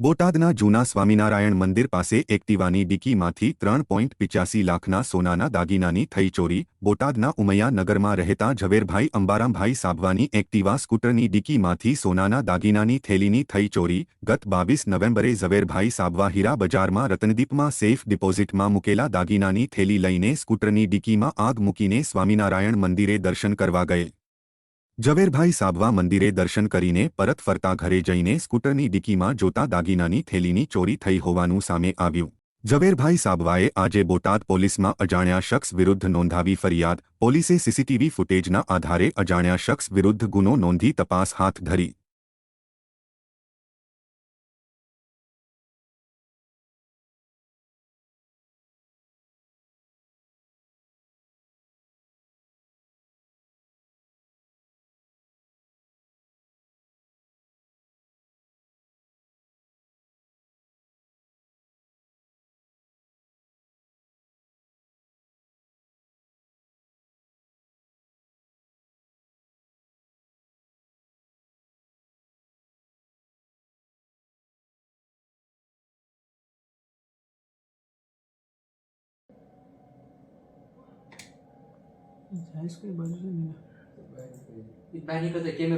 બોટાદના જૂના સ્વામિનારાયણ મંદિર પાસે એક્ટિવાની ડીકીમાંથી ત્રણ પોઈન્ટ પિચ્યાસી લાખના સોનાના દાગીનાની થઈ ચોરી, બોટાદના ઉમૈયા નગરમાં રહેતા ઝવેરભાઈ અંબારામભાઈ સાબવાની એક્ટિવા સ્કૂટરની ડીકીમાંથી સોનાના દાગીનાની થેલીની થઈ ચોરી, ગત બાવીસ નવેમ્બરે ઝવેરભાઈ સાબવા હીરા બજારમાં રતનદીપમાં સેફ ડિપોઝિટમાં મૂકેલા દાગીનાની થેલી લઈને સ્કૂટરની ડીકીમાં આગ મૂકીને સ્વામિનારાયણ મંદિરે દર્શન કરવા ગયે. ઝવેરભાઈ સાબવા મંદિરે દર્શન કરીને પરત ફરતા ઘરે જઈને સ્કૂટરની ડીકીમાં જોતા દાગીનાની થેલીની ચોરી થઈ હોવાનું સામે આવ્યું. ઝવેરભાઈ સાબવાએ આજે બોટાદ પોલીસમાં અજાણ્યા શખ્સ વિરુદ્ધ નોંધાવી ફરિયાદ, પોલીસે સીસીટીવી ફૂટેજના આધારે અજાણ્યા શખ્સ વિરુદ્ધ ગુનો નોંધી તપાસ હાથ ધરી. જાય છે કઈ બાજુ છે ને બહાર નીકળતા કેમેરો